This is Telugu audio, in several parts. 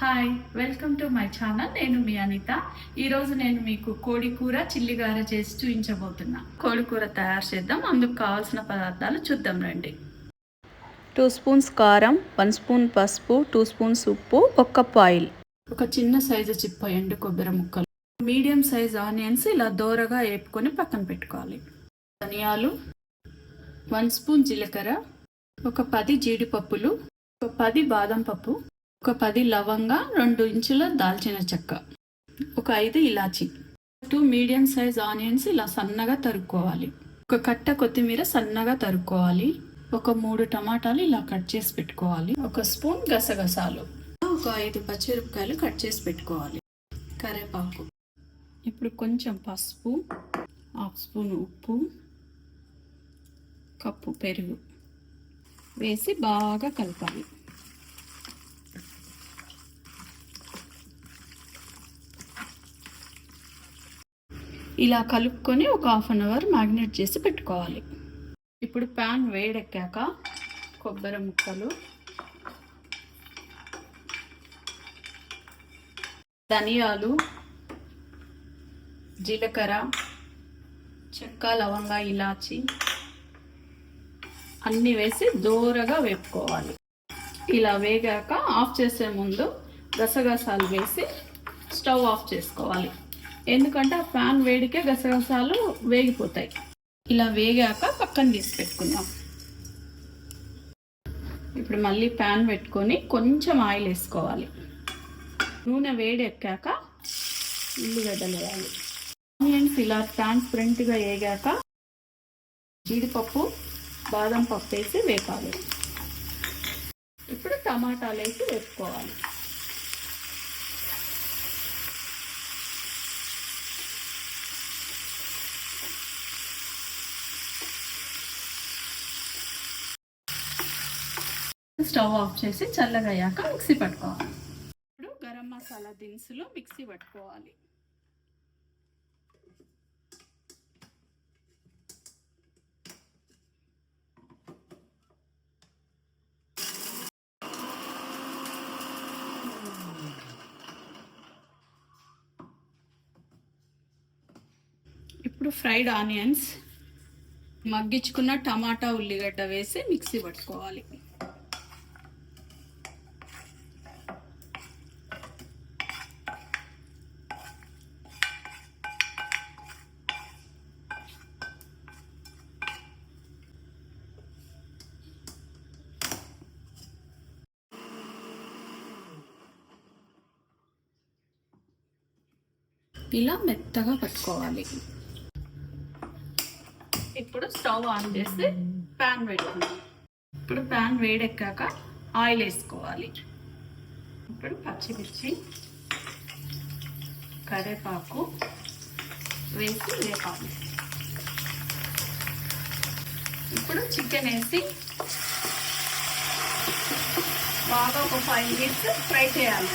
Hi welcome to my channel నేను మీ అనిత. ఈరోజు నేను మీకు కోడి కూర చిల్లిగార చేసి చూపించబోతున్నా. కోడి కూర తయారు చేద్దాం. అందుకు కావాల్సిన పదార్థాలు చూద్దాం రండి. టూ స్పూన్స్ కారం వన్ స్పూన్ పసుపు టూ స్పూన్స్ ఉప్పు ఒక కప్ ఆయిల్ ఒక చిన్న సైజు చిప్ప ఎండు కొబ్బరి ముక్కలు. మీడియం సైజ్ ఆనియన్స్ ఇలా దోరగా వేపుకొని పక్కన పెట్టుకోవాలి. ధనియాలు వన్ స్పూన్ జీలకర్ర ఒక పది జీడిపప్పులు ఒక పది బాదం పప్పు ఒక పది లవంగ రెండు ఇంచుల దాల్చిన చెక్క ఒక ఐదు ఇలాచి టూ మీడియం సైజ్ ఆనియన్స్ ఇలా సన్నగా తరుక్కోవాలి. ఒక కట్ట కొత్తిమీర సన్నగా తరుక్కోవాలి. ఒక మూడు టమాటాలు ఇలా కట్ చేసి పెట్టుకోవాలి. ఒక స్పూన్ గసగసాలు ఒక ఐదు పచ్చిమిరపకాయలు కట్ చేసి పెట్టుకోవాలి. కరివేపాకు. ఇప్పుడు కొంచెం పసుపు హాఫ్ స్పూన్ ఉప్పు కప్పు పెరుగు వేసి బాగా కలపాలి. ఇలా కలుపుకొని ఒక హాఫ్ అన్ అవర్ మ్యాగ్నేట్ చేసి పెట్టుకోవాలి. ఇప్పుడు ప్యాన్ వేడెక్కాక కొబ్బరి ముక్కలు. ధనియాలు జీలకర్ర చెక్క లవంగ ఇలాచి అన్నీ వేసి దూరగా వేపుకోవాలి. ఇలా వేగాక ఆఫ్ చేసే ముందు గసగసాలు వేసి స్టవ్ ఆఫ్ చేసుకోవాలి. ఎందుకంటే ఆ ప్యాన్ వేడికే గసగసాలు వేగిపోతాయి. ఇలా వేగాక పక్కన తీసి పెట్టుకుందాం. ఇప్పుడు మళ్ళీ ప్యాన్ పెట్టుకొని కొంచెం ఆయిల్ వేసుకోవాలి. నూనె వేడి ఎక్కాక ఉల్లిగడ్డలు వేయాలి. ఆనియన్స్ ఇలా ట్రాన్స్పరెంట్గా వేగాక జీడిపప్పు బాదం పప్పు వేసి వేపాలి. ఇప్పుడు టమాటాలు వేసి వేసుకోవాలి స్టవ్ ఆఫ్ చేసి చల్లగా అయ్యాక మిక్సీ పట్టుకోవాలి. ఇప్పుడు గరం మసాలా దినుసులు మిక్సీ పట్టుకోవాలి. ఇప్పుడు ఫ్రైడ్ ఆనియన్స్ మగ్గించుకున్న టమాటా ఉల్లిగడ్డ వేసి మిక్సీ పట్టుకోవాలి. ఇలా మెత్తగా పట్టుకోవాలి ఇప్పుడు స్టవ్ ఆన్ చేసి ప్యాన్ పెట్టుకుందాం ఇప్పుడు ప్యాన్ వేడెక్కాక ఆయిల్ వేసుకోవాలి. ఇప్పుడు పచ్చిమిర్చి కరివేపాకు వేసి వేపాలి. ఇప్పుడు చికెన్ వేసి బాగా ఒక ఫైవ్ మినిట్స్ ఫ్రై చేయాలి.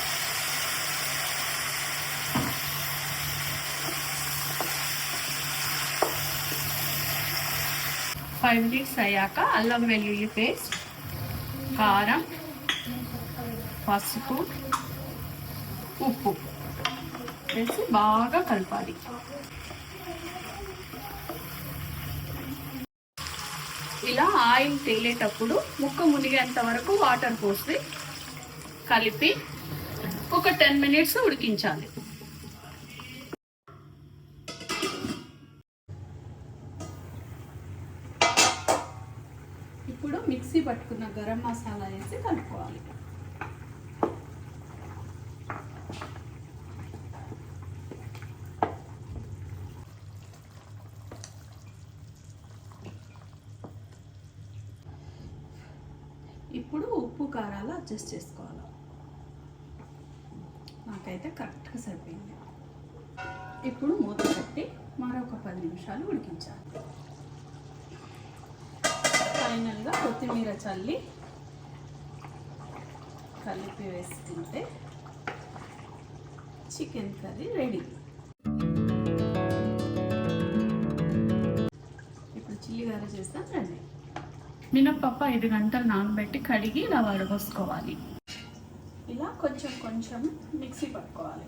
ఫైవ్ మినిట్స్ అయ్యాక అల్లం వెల్లుల్లి పేస్ట్ కారం పసుపు ఉప్పు వేసి బాగా కలపాలి. ఇలా ఆయిల్ తేలేటప్పుడు ముక్క మునిగేంత వరకు వాటర్ పోసి కలిపి ఒక టెన్ మినిట్స్ ఉడికించాలి ఇప్పుడు మిక్సీ పట్టుకున్న గరం మసాలా వేసి కలుపుకోవాలి. ఇప్పుడు ఉప్పు కారాలు అడ్జస్ట్ చేసుకోవాలి. నాకైతే కరెక్ట్గా సరిపోయింది. ఇప్పుడు మూత కట్టి మరొక పది నిమిషాలు ఉడికించాలి. ఫైనల్గా కొత్తిమీర చల్లి కలిపి వేసుకుంటే చికెన్ కర్రీ రెడీ. ఇప్పుడు చిల్లిగార చేస్తాం రండి. మినప్పప్పు ఐదు గంటలు నానబెట్టి కడిగి ఇలా వడపోసుకోవాలి ఇలా కొంచెం కొంచెం మిక్సీ పట్టుకోవాలి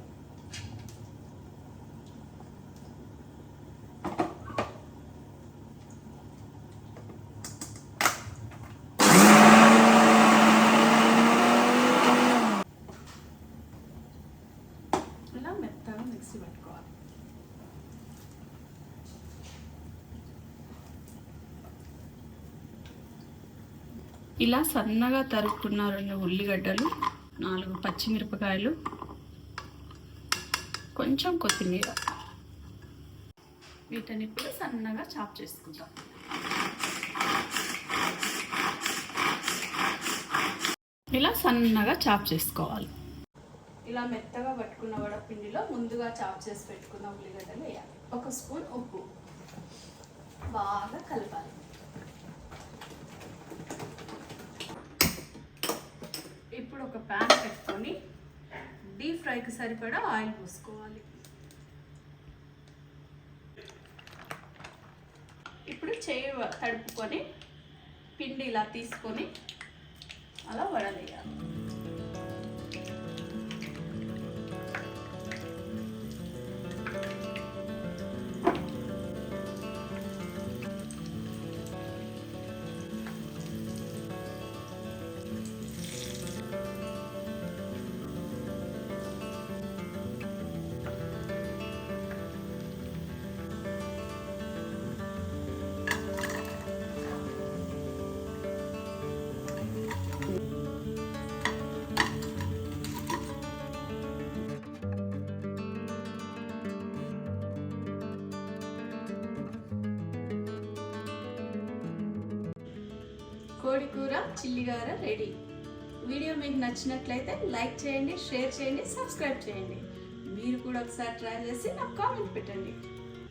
ఇలా మెత్తగా మిక్సీ పట్టుకోవాలి ఇలా సన్నగా తరుక్కున్న రెండు ఉల్లిగడ్డలు నాలుగు పచ్చిమిరపకాయలు కొంచెం కొత్తిమీర. వీటిని ఇప్పుడు సన్నగా చాప్ చేసుకుందాం ఇలా సన్నగా చాప్ చేసుకోవాలి. ఇలా మెత్తగా పట్టుకున్న వడపిండిలో ముందుగా చాప్ చేసి పెట్టుకున్న ఉల్లిగడ్డలు వేయాలి. ఒక స్పూన్ ఉప్పు. బాగా కలపాలి ఇప్పుడు ఒక ప్యాన్ పెట్టుకొని డీప్ ఫ్రైకి సరిపడా ఆయిల్ పోసుకోవాలి. ఇప్పుడు చేయి తడుపుకొని పిండి ఇలా తీసుకొని అలా వడలేయాలి. కోడి కూర చిల్లిగార రెడీ. వీడియో మీకు నచ్చినట్లయితే లైక్ చేయండి షేర్ చేయండి సబ్స్క్రైబ్ చేయండి. మీరు కూడా ఒకసారి ట్రై చేసి నాకు కామెంట్ పెట్టండి.